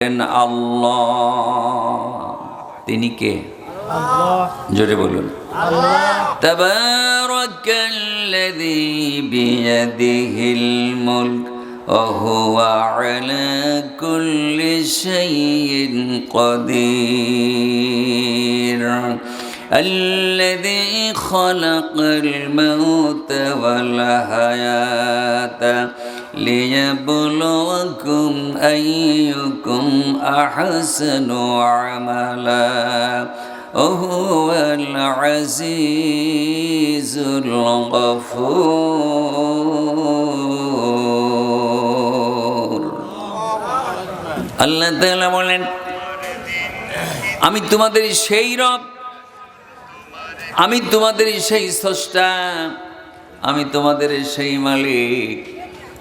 বলেন আল্লাহ তিনি কে জোরে বলুন تبارك الذي بيده الملك وهو على كل شيء قدير الذي خلق الموت والحياة ليبلوكم أيكم أحسن عملا وهو العزيز الغفور আল্লাহ তাআলা বলেন আমি তোমাদের সেই রব আমি তোমাদের সেই স্রষ্টা আমি তোমাদের সেই মালিক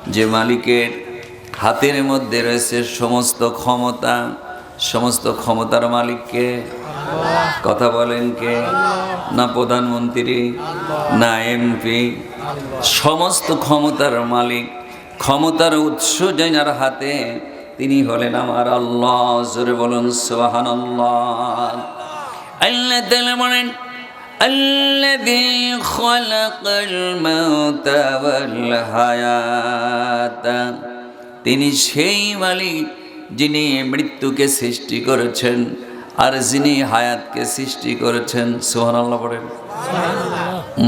যে মালিকের হাতের মধ্যে রয়েছে সমস্ত ক্ষমতা, সমস্ত ক্ষমতার মালিককে। কথা বলেন কে? না প্রধানমন্ত্রী, না এমপি। সমস্ত ক্ষমতার মালিক, ক্ষমতার উৎস যার হাতে তিনি হলেন আমার আল্লাহ। বলুন সোহান আল্লাহ তাআলা বলেন الذي خلق الموت والحياة তিনি সেই মালিক যিনি মৃত্যুকে সৃষ্টি করেছেন আর যিনি হায়াতকে সৃষ্টি করেছেন সুবহানাল্লাহ বলেন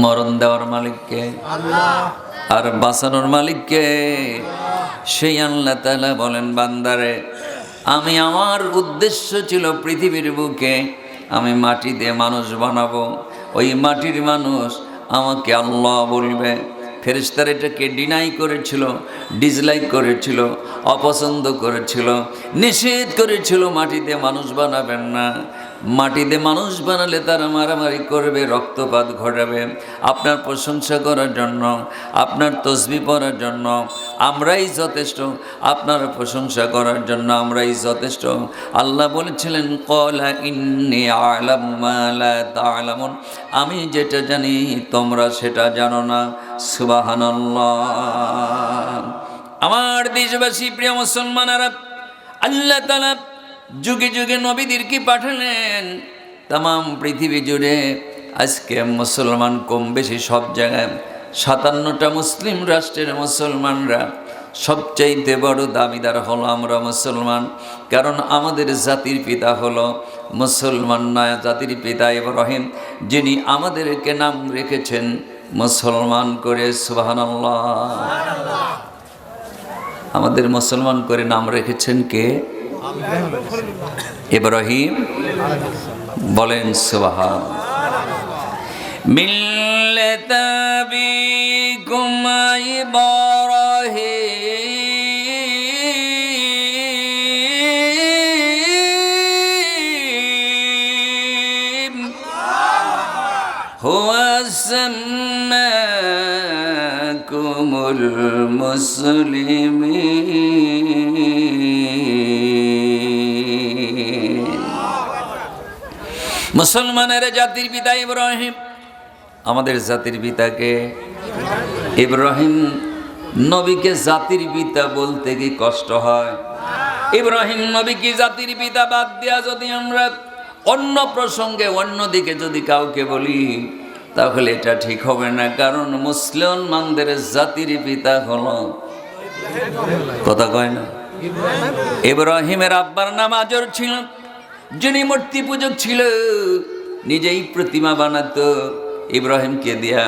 মরণ দেওয়ার মালিককে আর বাঁচানোর মালিককে সেই আল্লাহ তাআলা বলেন বান্দারে আমি আমার উদ্দেশ্য ছিল পৃথিবীর বুকে আমি মাটি দিয়ে মানুষ বানাবো ওই মাটির মানুষ আমাকে আল্লাহ বলবে ফেরিস্তার এটাকে ডিনাই করেছিল ডিসলাইক করেছিল, অপছন্দ করেছিল, নিষেধ করেছিল, মাটিতে মানুষ বানাবেন না। মাটিতে মানুষ বানালে তারা মারামারি করবে, রক্তপাত ঘটাবে। আপনার প্রশংসা করার জন্য, আপনার তসবি পড়ার জন্য আমরাই যথেষ্ট। আপনার প্রশংসা করার জন্য আমরাই যথেষ্ট। আল্লাহ বলেছিলেন, কলা ইন্নি আলাম আমি যেটা জানি, তোমরা সেটা জানো না। সুবহানাল্লাহ। আমার দেশবাসী, প্রিয় মুসলমানেরা, আল্লাহ তাআলা যুগে যুগে নবীদেরকে পাঠালেন? তাম পৃথিবী জুড়ে আজকে মুসলমান কম বেশি সব জায়গায় সাতান্নটা মুসলিম রাষ্ট্রের মুসলমানরা সবচাইতে বড় দাবিদার হলো আমরা মুসলমান। কারণ আমাদের জাতির পিতা হলো মুসলমান নয় জাতির পিতা ইব্রাহিম যিনি আমাদেরকে নাম রেখেছেন মুসলমান করে সুবহানাল্লাহ। আমাদের মুসলমান করে নাম রেখেছেন কে? ইব্রাহিম বলেন সুবহান মিল্লাত আবিকুম ইব্রাহিম هو سماكم المسلمين মুসলমানের জাতির পিতা ইব্রাহিম। আমাদের জাতির পিতাকে ইব্রাহিম। নবীকে জাতির পিতা বলতে কি কষ্ট হয়? ইব্রাহিম নবীকে জাতির পিতা বাদ দিয়া যদি আমরা অন্য প্রসঙ্গে, অন্য দিকে যদি কাউকে বলি, তাহলে এটা ঠিক হবে না। কারণ মুসলমানদের জাতির পিতা হল, কথা কয় না? ইব্রাহিমের আব্বার নাম আজর ছিল। যিনি মূর্তি পূজক ছিল নিজেই প্রতিমা বানাতো। ইব্রাহিমকে দিয়া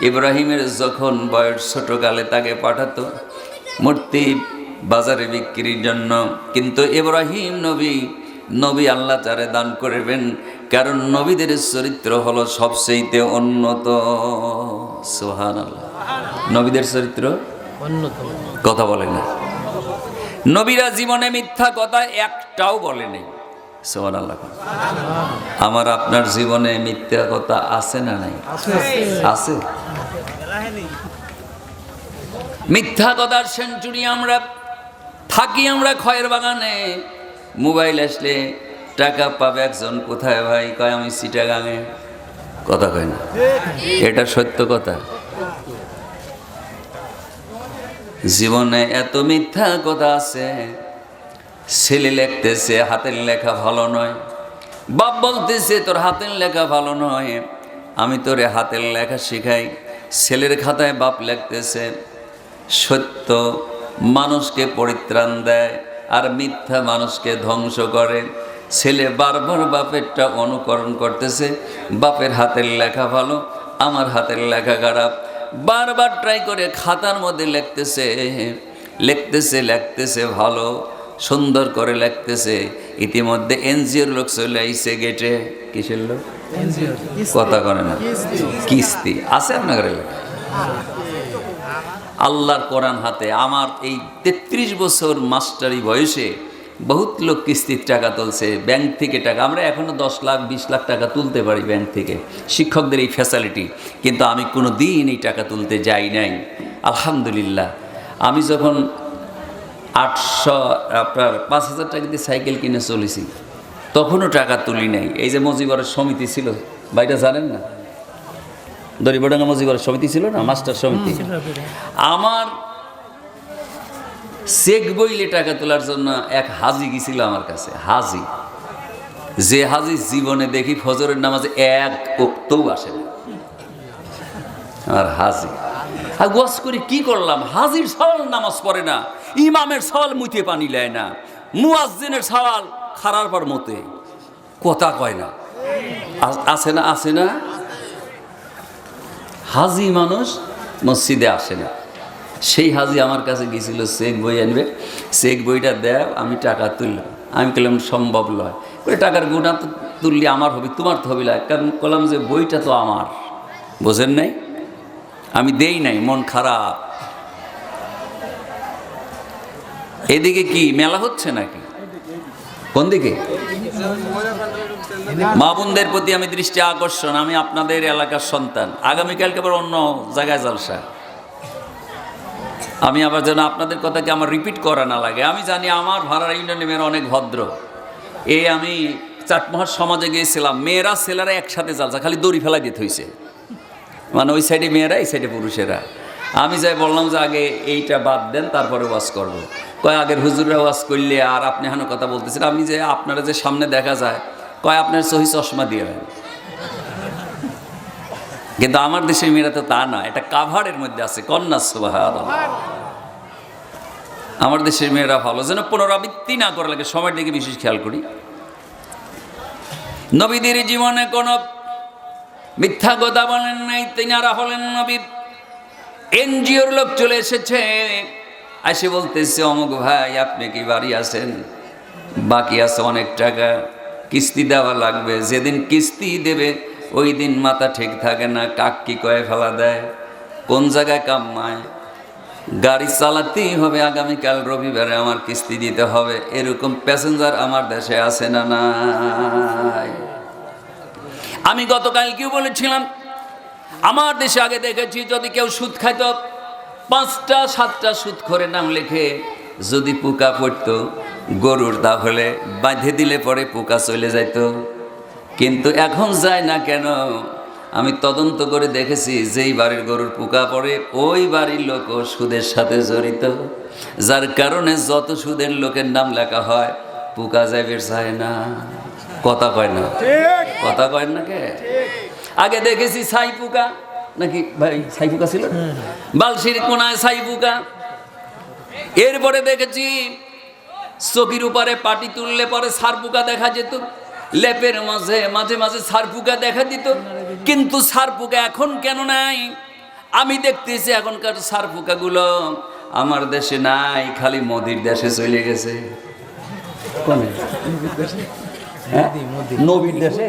ইব্রাহিমের যখন বয়স ছোটকালে তাকে পাঠাতো মূর্তি বাজারে বিক্রির জন্য। কিন্তু ইব্রাহিম নবী নবী আল্লাহ তারে দান করবেন কারণ নবীদের চরিত্র হলো সবচেয়েতে উন্নত সোহান আল্লাহ নবীদের চরিত্র? কথা বলে না। নবীরা জীবনে মিথ্যা কথা একটাও বলে আমার আপনার জীবনে মিথ্যা কথা আছে না নাই? আছে। মিথ্যা কথার সেঞ্চুরি আমরা থাকি আমরা খয়ের বাগানে। মোবাইল আসলে টাকা পাবে একজন কোথায় ভাই? কয়, আমি সিটাগাঙে কথা কয় না। এটা সত্য কথা। জীবনে এত মিথ্যা কথা আছে ছেলে লিখতেছে, হাতের লেখা ভালো নয়। বাপ বলতেছে, তোর হাতের লেখা ভালো নয়। আমি তোরে হাতের লেখা শেখাই। ছেলের খাতায় বাপ লিখতেছে, সত্য, মানুষকে পরিত্রাণ দেয় আর মিথ্যা মানুষকে ধ্বংস করে। ছেলে বারবার বাপেরটা অনুকরণ করতেছে, বাপের হাতের লেখা ভালো, আমার হাতের লেখা খারাপ। বারবার ট্রাই করে খাতার মধ্যে লিখতেছে লিখতেছে লিখতেছে ভালো। সুন্দর করে লিখতেছে ইতিমধ্যে এনজিওর লোক চলে আইসে গেটে। কিসের লোক? কথা করে না। কিস্তি। আছে আপনার আল্লাহর কোরআন হাতে। আমার এই তেত্রিশ বছর মাস্টারি বয়সে বহুত লোক কিস্তির টাকা তুলছে। ব্যাংক থেকে টাকা। আমরা এখনও দশ লাখ, বিশ লাখ টাকা তুলতে পারি ব্যাংক থেকে। শিক্ষকদের এই ফ্যাসিলিটি কিন্তু আমি কোনো দিন এই টাকা তুলতে যাই নাই। আলহামদুলিল্লাহ। আমি যখন আটশো আপনার পাঁচ হাজার টাকা দিয়ে সাইকেল কিনে চলেছি। তখনও টাকা তুলি নাই। এই যে মজিবরের সমিতি ছিল বাইরে জানেন না? দরিবডাঙ্গা মজিবরের সমিতি ছিল না? মাস্টার সমিতি। আমার চেক বইলে টাকা তোলার জন্য এক হাজি গেছিল আমার কাছে হাজি। যে হাজি জীবনে দেখি ফজরের নামাজে এক উক্তও আসে না। আর হাজি। আর গোয়াস করে কি করলাম? হাজির সওয়াল নামাজ পড়ে না। ইমামের সওয়াল মুইতে পানি নেয় না। মুয়াজ্জিনের সওয়াল খারার পর মতে। কথা কয় না। আ- আছে না আছে না? হাজি মানুষ মসজিদে আসে না। সেই হাজি আমার কাছে গেছিল চেক বই আনবে। চেক বইটা দেয়, আমি টাকা তুললাম। আমি বললাম, সম্ভব নয়। ওই টাকার গুণা তো তুললে আমার হবে, তোমার তো হবে না। কারণ বললাম যে বইটা তো আমার। বোঝেন নাই? আমি দেই নাই, মন খারাপ। এদিকে কি মেলা হচ্ছে নাকি? কোন দিকে? মা বোনদের প্রতি আমি দৃষ্টি আকর্ষণ, আমি আপনাদের এলাকার সন্তান। আগামীকালকে আবার অন্য জায়গায় জলসা আমি আবার যেন আপনাদের কথাকে আমার রিপিট করা না লাগে। আমি জানি আমার ইউনিয়নের মেয়েরা অনেক ভদ্র। এ আমি চাটমোহার সমাজে গিয়েছিলাম। মেয়েরা, ছেলেরা একসাথে জালসা খালি দড়ি ফেলাই দিতে হয়েছে মানে ওই সাইডে মেয়েরা, এই সাইডে পুরুষেরা। আমি যাই বললাম যে আগে এইটা বাদ দেন, তারপরে ওয়াজ করব। কয়, আগের হুজুররা ওয়াজ করলে আর আপনি এখনও কথা বলতেছেন? আমি যে আপনারা যে সামনে দেখা যায়, কয়, আপনার সহি চশমা দিয়ে কিন্তু আমার দেশের মেয়েরা তো তা না, এটা কাভারের মধ্যে আছে, কন্যা সুবাহ আমার দেশের মেয়েরা ভালো, যেন পুনরাবৃত্তি না করা লাগে সময়ের দিকে বিশেষ খেয়াল করি। নবীদের জীবনে কোনো মিথ্যা কথা বলেন নাই, তিনারা হলেন নবী এনজিওর লোক চলে এসেছে। আসে বলতেছে, অমুক ভাই, আপনি কি বাড়ি আছেন? বাকি আছে অনেক টাকা। কিস্তি দেওয়া লাগবে। যেদিন কিস্তি দেবে, ওই দিন মাথা ঠিক থাকে না, কাক কি কয়ে ফেলা দেয়, কোন জায়গায় কামায়। গাড়ি চালাতেই হবে, আগামীকাল রবিবারে আমার কিস্তি দিতে হবে। এরকম প্যাসেঞ্জার আমার দেশে আছে না নাই? আমি গতকালকেও বলেছিলাম আমার দেশে আগে দেখেছি যদি কেউ সুদ খাইত পাঁচটা সাতটা সুদ করে নাম লেখে যদি পোকা পড়তো গরুর তাহলে বাঁধে দিলে পরে পোকা চলে যাইত। কিন্তু এখন যায় না কেন? আমি তদন্ত করে দেখেছি যেই বাড়ির গরুর পোকা পড়ে ওই বাড়ির লোকও সুদের সাথে জড়িত। যার কারণে যত সুদের লোকের নাম লেখা হয় পোকা যাইবে চায় না। কথা কয় না? কথা কয় না কে? আগে দেখেছি ছাই পোকা নাকি ভাই ছাই পোকা ছিল বালশির কোনায় ছাই পোকা এরপরে দেখেছি চকির উপরে পাটি তুললে পরে সার পোকা দেখা যেত। লেপের মাঝে মাঝে মাঝে সার পোকা দেখা দিত। কিন্তু সার পোকা এখন কেন নাই? আমি দেখতেছি এখনকার সার পোকাগুলো আমার দেশে নাই খালি মোদির দেশে চলে গেছে। কোনে? হ্যাঁ? নবীর দেশে?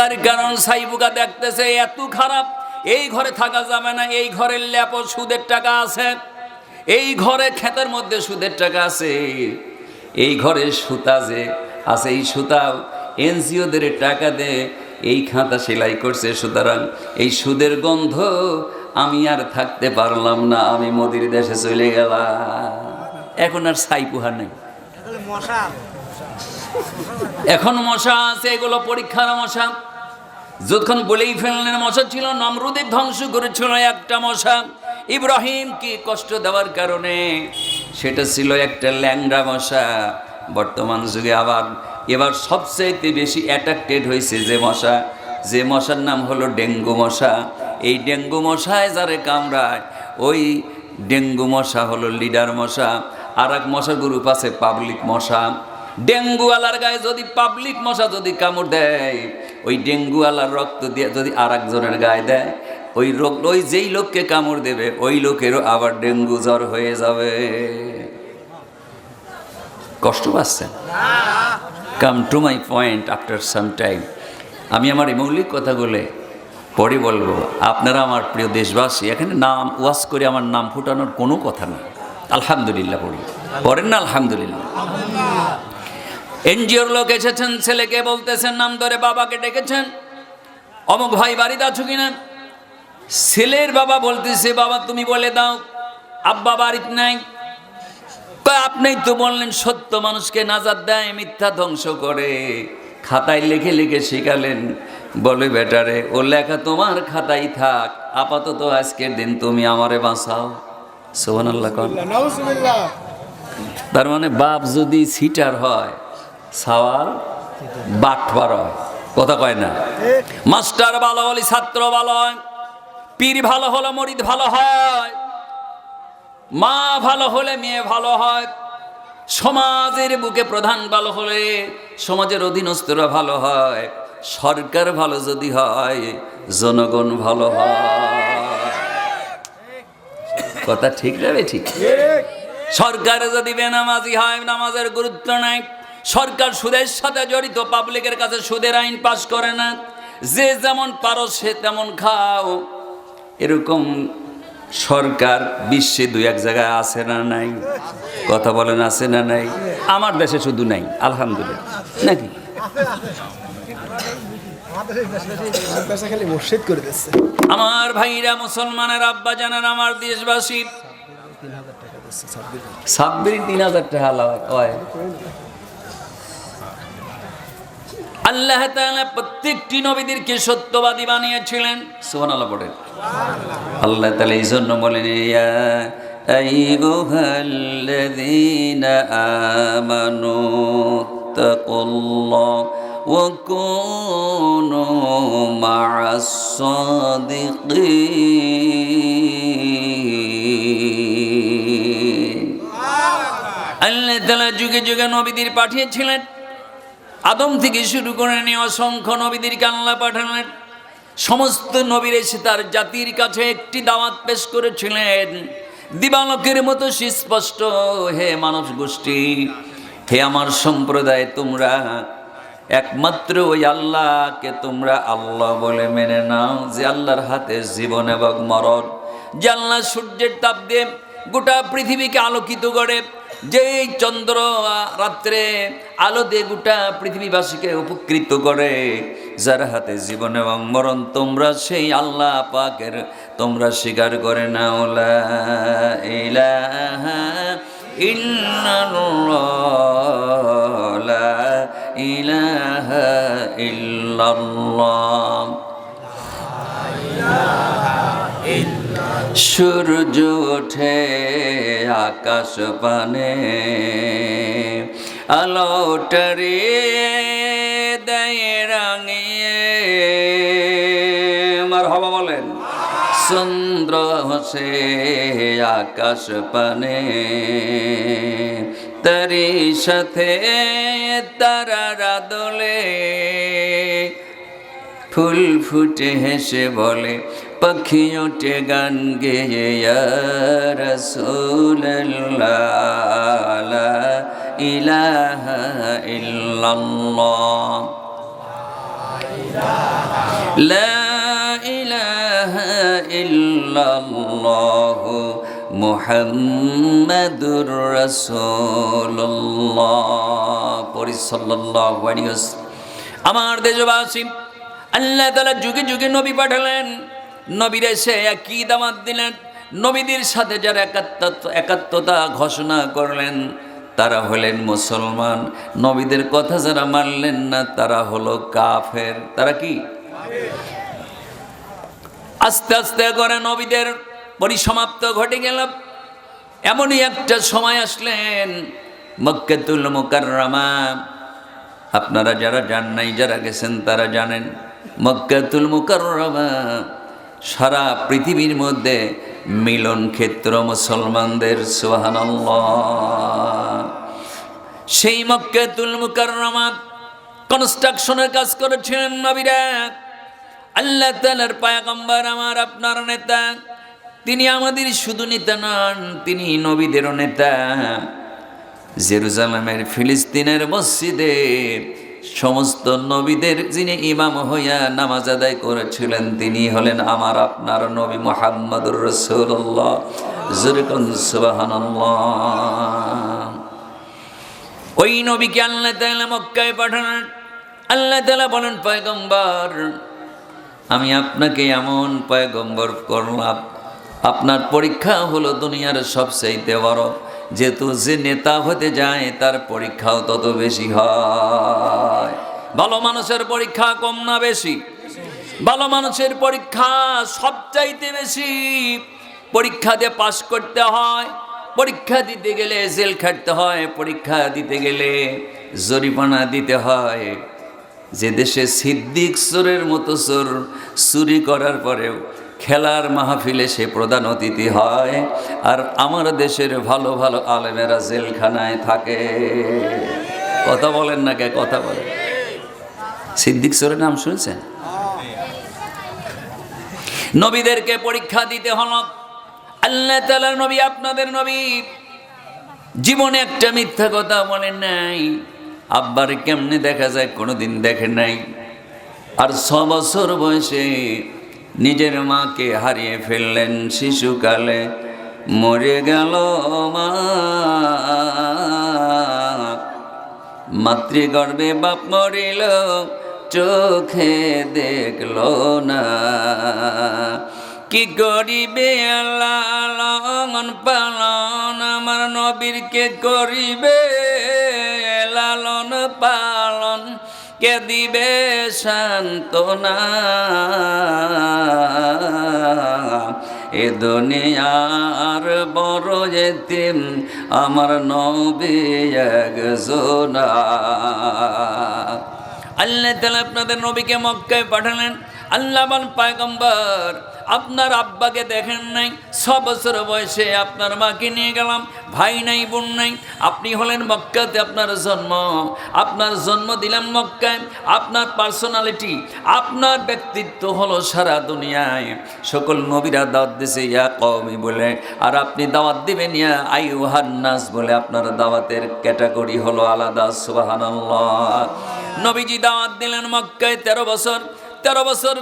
তার কারণ সাইবুকা দেখতেছে এত খারাপ। এই ঘরে থাকা যাবে না এই ঘরের ল্যাপ সুদের টাকা আছে। এই ঘরে ক্ষেতের মধ্যে সুদের টাকা আছে। এই ঘরে সুতা যে আছে এই সুতাও এনজিওদের টাকা দে এই খাতা সেলাই করছে। সুতরাং এই সুদের গন্ধ আমি আর থাকতে পারলাম না আমি মোদির দেশে চলে গেলাম। এখন আর সাইপুহার নেই। এখন মশা আছে, এগুলো পরীক্ষার মশা। যতক্ষণ বলেই ফেললেন, মশা ছিল, নমরুদের ধ্বংস করেছিল একটা মশা। ইব্রাহিমকে কষ্ট দেওয়ার কারণে? সেটা ছিল একটা ল্যাংড়া মশা। বর্তমান যুগে আবার, এবার সবচাইতে বেশি অ্যাট্রাক্টেড হয়েছে যে মশা, যে মশার নাম হলো ডেঙ্গু মশা। এই ডেঙ্গু মশায় যারে কামড়ায়, ওই ডেঙ্গু মশা হলো লিডার মশা। আর এক মশার গ্রুপ আছে, পাবলিক মশা। ডেঙ্গুওয়ালার গায়ে যদি পাবলিক মশা যদি কামড় দেয়, ওই ডেঙ্গুওয়ালার রক্ত দিয়ে যদি আর একজনের গায়ে দেয়, ওই রোগ, ওই যেই লোককে কামড় দেবে, ওই লোকেরও আবার ডেঙ্গু জ্বর হয়ে যাবে। কষ্ট পাচ্ছেন come to my point after some time আমি আমার এই মৌলিক কথাগুলো পরে বলব। আপনারা আমার প্রিয় দেশবাসী, এখানে নাম, ওয়াজ করে আমার নাম ফুটানোর কোনো কথা না। আলহামদুলিল্লাহ পড়ি। পড়েন না আলহামদুলিল্লাহ। এনজিওর লোক এসেছেন ছেলেকে বলতেছেন নাম ধরে বাবাকে ডেকেছেন। অমুক ভাই বাড়িতে আছো কিনা? ছেলের বাবা বলতেছে বাবা তুমি বলে দাও আব্বা বাড়িতে নাই। কয়, আপনিই তো বললেন সত্য মানুষকে নাজার দেয় মিথ্যা ধ্বংস করে। খাতায় লিখে লিখে শিখালেন বলে বেটারে ও লেখা তোমার খাতাই থাক আপাতত আজকের দিন তুমি আমারে বাঁচাও। সোহান আল্লাহ তার মানে বাপ যদি সিটার হয় সাওয়াল বাটবার হয় কথা কয় না? মাস্টার ভালো হলে ছাত্র ভালো হয়, পীর ভালো হলে মরিদ ভালো হয়, মা ভালো হলে মেয়ে ভালো হয়, সমাজের বুকে প্রধান ভালো হলে সমাজের অধীনস্থরা ভালো হয়, সরকার ভালো যদি হয়, জনগণ ভালো হয়। কথা ঠিক যাবে ঠিক? সরকারে যদি বেনামাজি হয়, নামাজের গুরুত্ব নাই সরকার সুদের সাথে জড়িত, পাবলিকের কাছে সুদের আইন পাশ করে না। যে যেমন পারো সে তেমন খাও। এরকম সরকার বিশ্বে দু এক জায়গায় আছে না নাই? কথা বলেন, আছে না নাই? আমার দেশে শুধু নাই, আলহামদুলিল্লাহ। নাকি? আমার ভাইরা মুসলমানের আব্বা জানান, আমার দেশবাসী। ছাব্বিশ, তিন হাজার টাকা আল্লাহ তাআলা প্রত্যেকটি নবীদেরকে সত্যবাদী বানিয়েছিলেন। সুবহানাল্লাহ পড়ে আল্লাহ তাআলা এই জন্য বলেন, ইয়া আইয়ুহাল্লাযীনা আমানু তাকুল্লাহ ওয়া কুনু মা'আস আল্লাহ তাআলা যুগে যুগে নবীদের পাঠিয়েছিলেন। আদম থেকে শুরু করে নিয়ে অসংখ্য নবীদেরকে কান্লা পাঠালেন। সমস্ত নবীর এসে তার জাতির কাছে একটি দাওয়াত পেশ করেছিলেন। দিবালকের মতো সুস্পষ্ট, হে মানব গোষ্ঠী, হে আমার সম্প্রদায়, তোমরা একমাত্র ওই আল্লাহকে তোমরা আল্লাহ বলে মেনে নাও, যে আল্লাহর হাতে জীবন এবং মরণ, যে আল্লাহ সূর্যের তাপ দিয়ে গোটা পৃথিবীকে আলোকিত করে। যেই চন্দ্র রাত্রে আলো দিয়ে গোটা পৃথিবীবাসীকে উপকৃত করে, যার হাতে জীবন এবং মরণ, তোমরা সেই আল্লাহ পাকের, তোমরা স্বীকার করে নাও, লা ইলাহা ইল্লাল্লাহ ইলাহা সূর্য ওঠে আকাশ পানে আলোটারে দেয় রাঙিয়ে। আমার হবা বলেন, চন্দ্র হসে আকাশ পানে তারি সাথে তারা দোলে। ফুল ফুটে হেসে বলে পাখি ওঠে গান গেয়ে ইলাহা ইল্লাল্লাহ। লা ইলাহা মুহাম্মাদুর রাসূলুল্লাহ। পরি সাল্লাল্লাহু আলাইহি আমার দেশবাসী, আল্লাহ তাআলা যুগে যুগে নবী পাঠালেন। নবীর এসে একই দামাত দিলেন। নবীদের সাথে যারা একাত্ম একাত্মতা ঘোষণা করলেন, তারা হলেন মুসলমান। নবীদের কথা যারা মানলেন না, তারা হলো কাফের। তারা কি? আস্তে আস্তে করে নবীদের পরিসমাপ্ত ঘটে গেল এমনই একটা সময় আসলেন মক্কাতুল মুকাররমা। আপনারা যারা যান নাই, যারা গেছেন, তারা জানেন, মক্কাতুল মুকাররমা সারা পৃথিবীর মধ্যে মিলন ক্ষেত্র মুসলমানদের, সুবহানাল্লাহ। সেই মক্কাতুল মুকাররমা কনস্ট্রাকশনের কাজ করেছিলেন নবীরা। আল্লাহ তালার পায়গম্বর আমার, আপনার নেতা। তিনি আমাদের শুধু নেতা নন, তিনি নবীদেরও নেতা। জেরুজালামের ফিলিস্তিনের মসজিদে সমস্ত নবীদের যিনি ইমাম হইয়া নামাজ আদায় করেছিলেন, তিনি হলেন আমার আপনার নবী মোহাম্মদুর রসুল্লাহ জুরকুন, সুবহানাল্লাহ। ওই নবীকে আল্লাহ তাআলা মক্কায় পাঠালেন। আল্লাহ তাআলা বলেন, পয়গম্বর, আমি আপনাকে এমন পয়গম্বর করলাম, আপনার পরীক্ষা হলো দুনিয়ার সবচাইতে বড়। যেহেতু যে নেতা হতে যায়, তার পরীক্ষাও তত বেশি হয়। ভালো মানুষের পরীক্ষা কম না বেশি? ভালো মানুষের পরীক্ষা সবচাইতে বেশি পরীক্ষা দিয়ে পাশ করতে হয়, পরীক্ষা দিতে গেলে জেল খাটতে হয়, পরীক্ষা দিতে গেলে জরিমানা দিতে হয়। যে দেশে সিদ্দিক চোরের মতো চোর চুরি করার পরেও খেলার মাহফিলে সে প্রধান অতিথি হয়। আর আমার দেশের ভালো ভালো আলেমেরা জেলখানায় থাকে। কথা বলেন না কে, কথা বলেন। সিদ্দিক চোরের নাম শুনেছেন? নবীদেরকে পরীক্ষা দিতে হল। আল্লাহ তালার নবী, আপনাদের নবী। জীবনে একটা মিথ্যা কথা বলেন নাই। আব্বার কেমনে দেখা যায় কোনোদিন দেখে নাই। আর ছ বছর বয়সে নিজের মাকে হারিয়ে ফেললেন শিশুকালে। মরে গেল মা। মাতৃগর্ভে বাপ মরিল, চোখে দেখল না। কি করিবে লালন পালন আমার নবীর কে করিবে? লালন পালন কে দিবে সান্তনা এ দুনিয়ার বড় যেতিম আমার নবী একজনা আল্লাহ তালা আপনাদের নবীকে মক্কায় পাঠালেন। আল্লাহ বল পায়গম্বর, আপনার আব্বাকে দেখেন নাই ছ বছর বয়সে আপনার মাকে নিয়ে গেলাম, ভাই নাই, বোন নাই, আপনি হলেন মক্কাতে আপনার জন্ম আপনার জন্ম দিলাম মক্কায়, আপনার পার্সোনালিটি আপনার ব্যক্তিত্ব হলো সারা দুনিয়ায়। সকল নবীরা দাওয়াত দিছে, ইয়া কওমি বলে, আর আপনি দাওয়াত দিবেন, ইয়া আইয়ুহান্নাস বলে, আপনার দাওয়াতের ক্যাটাগরি হলো আলাদা, সুবহানাল্লাহ। নবীজি দাওয়াত দিলেন মক্কায় তেরো বছর তেরো বছর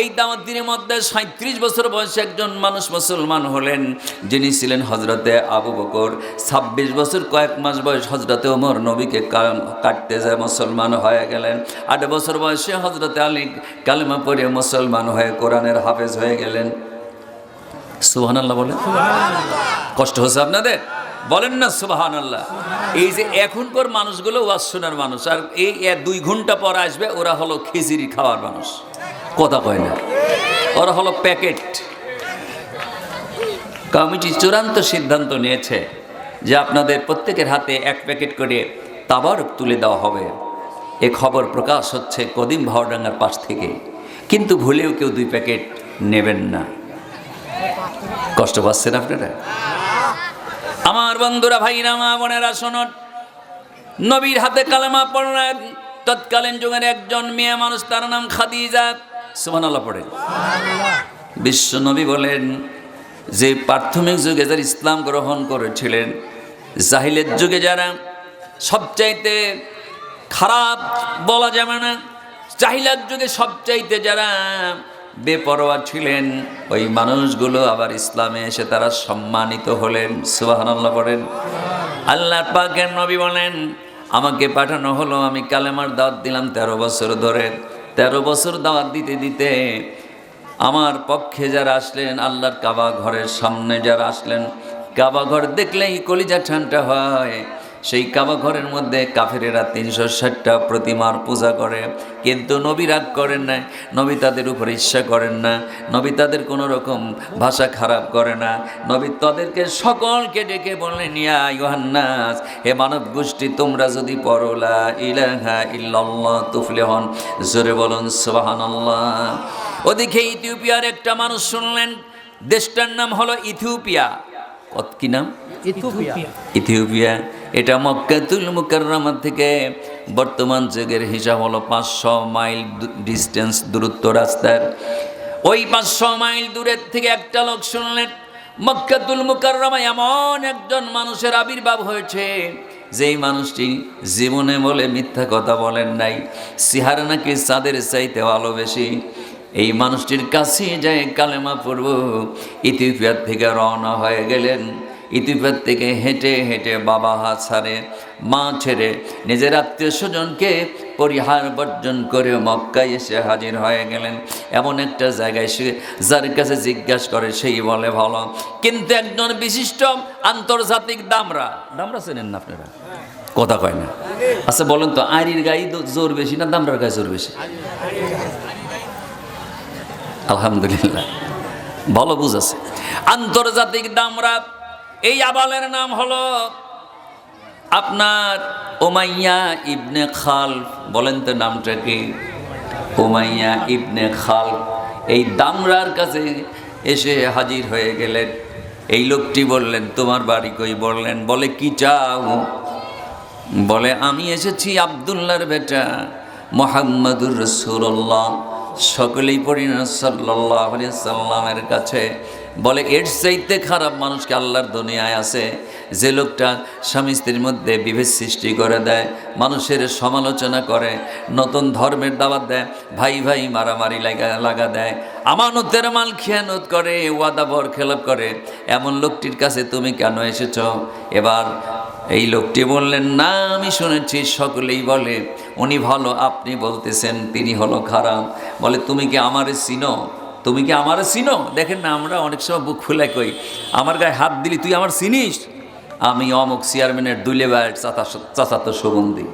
এই দাওয়াত দিনের মধ্যে সাঁত্রিশ বছর বয়সে একজন মানুষ মুসলমান হলেন যিনি ছিলেন হজরতে আবু বকর। ছাব্বিশ বছর কয়েক মাস বয়স হজরতে ওমর নবীকে কাটতে যায় মুসলমান হয়ে গেলেন। আট বছর বয়সে হজরতে আলী কালেমা পড়ে মুসলমান হয়ে কোরআনের হাফেজ হয়ে গেলেন। সুহান আল্লাহ বলেন কষ্ট হচ্ছে আপনাদের? বলেন না সুবাহান আল্লাহ এই যে এখনকার মানুষগুলো ওয়াজ শোনার মানুষ, আর এই দুই ঘণ্টা পর আসবে, ওরা হলো খিচুড়ি খাওয়ার মানুষ। কথা কয় না। ওরা হলো প্যাকেট। কমিটি চূড়ান্ত সিদ্ধান্ত নিয়েছে যে আপনাদের প্রত্যেকের হাতে এক প্যাকেট করে তাবারক তুলে দেওয়া হবে। এ খবর প্রকাশ হচ্ছে কদিম ভাওডাঙ্গার পাশ থেকে। কিন্তু ভুলেও কেউ দুই প্যাকেট নেবেন না। কষ্ট পাচ্ছেন আপনারা? আমার বন্ধুরা ভাইরা মা বোনেরা শোনন। নবীর হাতে কালেমা পড়লেন তৎকালীন যুগের একজন মেয়ে মানুষ তার নাম খাদিজা। সুবহানাল্লাহ পড়ে। বিশ্ব নবী বলেন যে প্রাথমিক যুগে যারা ইসলাম গ্রহণ করেছিলেন জাহিলের যুগে যারা সবচাইতে খারাপ বলা যাবে না জাহিলার যুগে সবচাইতে যারা বেপরোয়া ছিলেন। ওই মানুষগুলো আবার ইসলামে এসে তারা সম্মানিত হলেন। সুবহানাল্লাহ পড়েন আল্লাহ পাকের নবী বলেন, আমাকে পাঠানো হলো, আমি কালেমার দাওয়াত দিলাম তেরো বছর ধরে। তেরো বছর দাওয়াত দিতে দিতে আমার পক্ষে যারা আসলেন, আল্লাহর কাবা ঘরের সামনে যারা আসলেন, কাবা ঘর দেখলেই কলিজা ঠান্ডা হয়। সেই কাবা ঘরের মধ্যে কাফেরেরা তিনশো ষাটটা প্রতিমার পূজা করে। কিন্তু নবী রাগ করেন না নবী তাদের উপর ঈর্ষা করেন না নবী তাদের কোনো রকম ভাষা খারাপ করে না। নবী তাদেরকে সকলকে ডেকে বললেন ইয়া ইউহান্নাস হে মানব গোষ্ঠী তোমরা যদি পড়লা ইলাহা ইল্লাল্লাহ তুফলিহন জোরে বলুন সুবহানাল্লাহ। ওদিকে ইথিওপিয়ার একটা মানুষ শুনলেন দেশটার নাম হলো ইথিওপিয়া। কত কি নাম? ইথিওপিয়া। ইথিওপিয়া। এটা মক্কাতুল মুকাররমা থেকে। বর্তমান যুগের হিসাব হলো পাঁচশো মাইল ডিস্টেন্স দূরত্ব রাস্তার। ওই পাঁচশো মাইল দূরের থেকে একটা লোক শুনলেন, মক্কাতুল মুকাররমায় এমন একজন মানুষের আবির্ভাব হয়েছে, যেই মানুষটি জীবনে বলে মিথ্যা কথা বলেন নাই, সিহার নাকি চাঁদের চাইতে ভালো বেশি। এই মানুষটির কাছে যায় কালেমা পড়ব ইথিওপিয়ার থেকে রওনা হয়ে গেলেন। ইতিপের থেকে হেঁটে হেঁটে বাবা হাত ছাড়ে মা ছেড়ে নিজের আত্মীয় স্বজনকে পরিহার বর্জন করে মক্কায় এসে হাজির হয়ে গেলেন। এমন একটা জায়গায় সে যার কাছে জিজ্ঞাসা করে, সেই বলে, ভালো। কিন্তু একজন বিশিষ্ট আন্তর্জাতিক দামরা। দামরা চেনেন না আপনারা? কথা কয় না। আচ্ছা বলেন তো, আইরির গায়ে জোর বেশি না দামরার গায়ে জোর বেশি? আলহামদুলিল্লাহ। ভালো বুঝাছে আন্তর্জাতিক দামরা এই আবালের নাম হলো আপনার ওমাইয়া ইবনে খাল। বলেন তো নামটা কি? ওমাইয়া ইবনে খাল। এই দামরার কাছে এসে হাজির হয়ে গেলেন। এই লোকটি বললেন, তোমার বাড়ি কই? বললেন, বলে, কি চাও? বলে, আমি এসেছি আবদুল্লার বেটা মোহাম্মদুর রসুল্লাহ। সকলেই পড়ি সাল্লাহ সাল্লামের কাছে। বলে, এর চাইতে খারাপ মানুষকে আল্লাহর দুনিয়ায় আছে? যে লোকটা স্বামী স্ত্রীর মধ্যে বিভেদ সৃষ্টি করে দেয়, মানুষের সমালোচনা করে, নতুন ধর্মের দাওয়াত দেয়, ভাই ভাই মারামারি লাগা লাগা দেয়, আমানতের মাল খেয়ানত করে, ওয়াদা বর খেলাপ করে, এমন লোকটির কাছে তুমি কেন এসেছ? এবার এই লোকটি বললেন, না, আমি শুনেছি সকলেই বলে, উনি ভালো, আপনি বলতেছেন, তিনি হলো খারাপ। বলে, তুমি কি আমারে চিনো? তুমি কি আমারও চিনো? দেখেন না, আমরা অনেক সময় বুক ফুলে কই, আমার গায়ে হাত দিলি, তুই আমার চিনিস? আমি অমুক চেয়ারম্যানের দুলে বাইর চাচা, চাচাতো সুগন্ধি।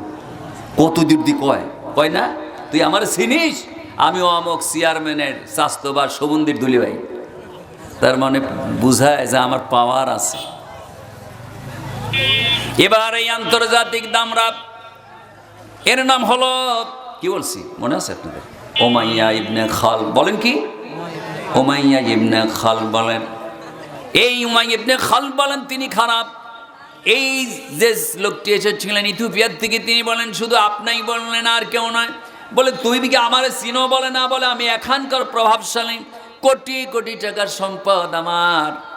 কত দূর কয়? কয় না? তুই আমার চিনিস? আমি অমুক চেয়ারম্যানের স্বাস্থ্যবার সুগন্ধির দুলে ভাই তার মানে বুঝায় যে আমার পাওয়ার আছে। এবার এই আন্তর্জাতিক দামরা এর নাম হলো, কি বলছি? মনে আছে আপনাদের? ওমাইয়া ইবনে খাল, বলেন কি? ওমাইয়া ইবনে খাল বলেন। এই উমাইয়া ইবনে খাল বলেন, তিনি খারাপ। এই যে লোকটি এসেছিলেন ইথিওপিয়ার থেকে, তিনি বলেন, শুধু আপনাই বললেন আর কেউ নয়। বলে তুই কি আমার চিনো? বলে, না। বলে, আমি এখানকার প্রভাবশালী। কোটি কোটি টাকার সম্পদ আমার।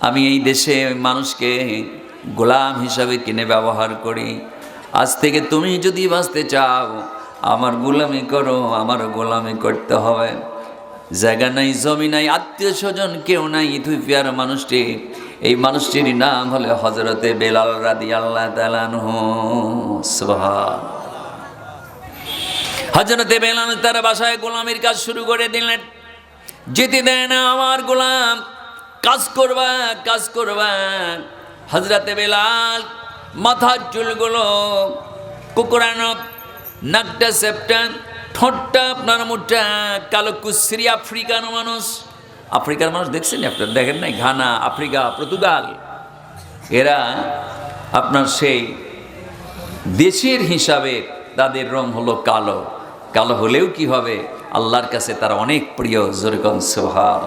আমি এই দেশে মানুষকে গোলাম হিসাবে কিনে ব্যবহার করি। আজ থেকে তুমি যদি বাঁচতে চাও, আমার গোলামি করো আমার গোলামি করতে হবে। জায়গা নাই, জমি নাই, আত্মীয় স্বজন কেউ নাই, ইথিওপিয়ার মানুষটি। এই মানুষটির নাম হলে হজরতে বেলাল রাদি আল্লাহ হজরতে বেলাল তার বাসায় গোলামের কাজ শুরু করে দিলেন। যেতে দেয় না আমার গোলাম, কাজ করবা কাজ করবা। হজরতে বেলাল মাথার চুলগুলো কুকুরানো নাকটা সেপটা ঠোঁটটা আপনার মুখটা কালো কুশ্রি আফ্রিকান মানুষ। আফ্রিকার মানুষ দেখছেন আপনার দেখেন নাই? Ghana, Africa, Portugal. এরা আপনার সেই দেশের হিসাবে তাদের রং হলো কালো। কালো হলেও কি হবে? আল্লাহর কাছে তারা অনেক প্রিয়। জোরে কন সোহান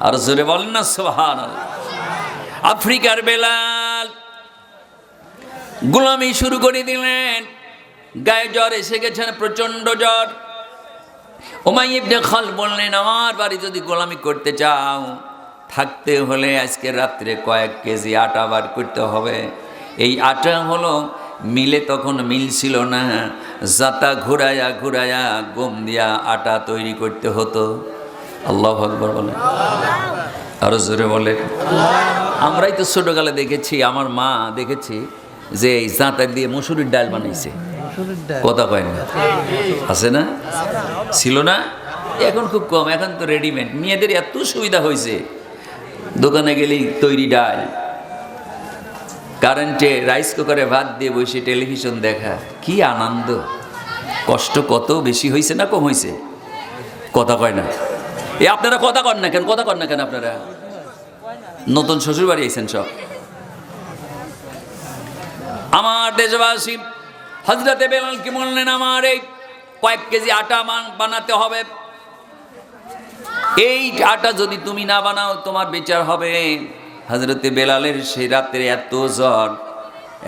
আর জোরে বলেন না সোহান আফ্রিকার বেলাল গোলামি শুরু করে দিলেন। গায়ে জ্বর এসে গেছেন, প্রচণ্ড জ্বর। ওমাই ইবনে খাল বললেন, আমার বাড়ি যদি গোলামি করতে চাও, থাকতে হলে আজকে রাত্রে কয়েক কেজি আটা বার করতে হবে। এই আটা হলো, মিলে তখন মিল ছিল না জাতা ঘুরায়া ঘুরায়া গম দিয়া আটা তৈরি করতে হতো। আল্লাহ আকবর বলে আরও জোরে বলে আমরাই তো ছোটকালে দেখেছি, আমার মা দেখেছি যে এই জাঁতা দিয়ে মসুরির ডাল বানাইছে। কথা কয় না। আছে না? ছিল না? এখন খুব কম। এখন তো রেডিমেড মেয়েদের এত সুবিধা হয়েছে। দোকানে গেলেই তৈরি ডাল। কারেন্টে রাইস কুকারে ভাত দিয়ে বসে টেলিভিশন দেখা। কি আনন্দ। কষ্ট কত বেশি হয়েছে না কম হয়েছে? কথা কয় না। এ, আপনারা কথা কন না কেন? কথা কন না কেন আপনারা? নতুন শ্বশুর বাড়ি আইছেন সব। আমার দেশবাসী হজরতে বেলাল কি বললেন, আমার এই কয়েক কেজি আটা বানাতে হবে। এই আটা যদি তুমি না বানাও, তোমার বিচার হবে। হজরতে বেলালের সেই রাত্রে এত জ্বর,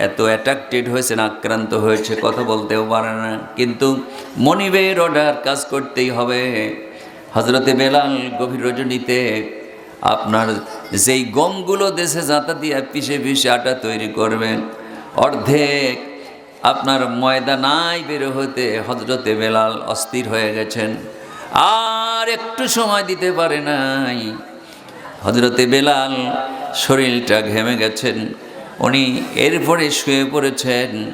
এত অ্যাট্রাক্টেড হয়েছেন আক্রান্ত হয়েছে, কথা বলতেও পারে না। কিন্তু মনিবের অর্ডার কাজ করতেই হবে। হজরতে বেলাল গভীর রজনীতে আপনার যেই গমগুলো দেশে যাতা দিয়ে পিষে পিষে আটা তৈরি করবেন, অর্ধেক আপনার ময়দা নাই বের হতে হজরতে বেলাল অস্থির হয়ে গেছেন। আর একটু সময় দিতে পারে নাই। হজরতে বেলাল শরীরটা ঘেমে গেছেন। উনি এরপরে শুয়ে পড়েছেন।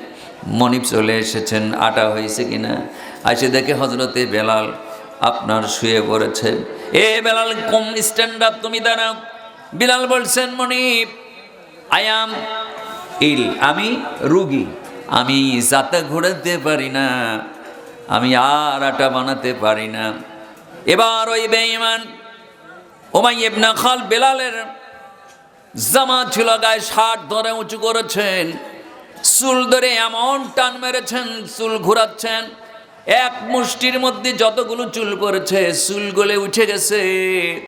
মনিব চলে এসেছেন। আটা হয়েছে কিনা? আসে দেখে হজরতে বেলাল আপনার শুয়ে পড়েছেন এ বেলাল কম স্ট্যান্ড আপ তুমি দাঁড়াও। বিলাল বলছেন মনিপ আই আম ইল আমি রুগী। আমি যাতা ঘোরাতে পারি না, আমি আর আটা বানাতে পারি না। এবার ওই বেঈমান ওমাই ইবনা খাল বেলালের জামা ছিল, গায়ে শার্ট ধরে উঁচু করেছেন, চুল ধরে এমন টান মেরেছেন, চুল ঘোরাচ্ছেন, এক মুষ্টির মধ্যে যতগুলো চুল পড়েছে চুল গলে উঠে গেছে।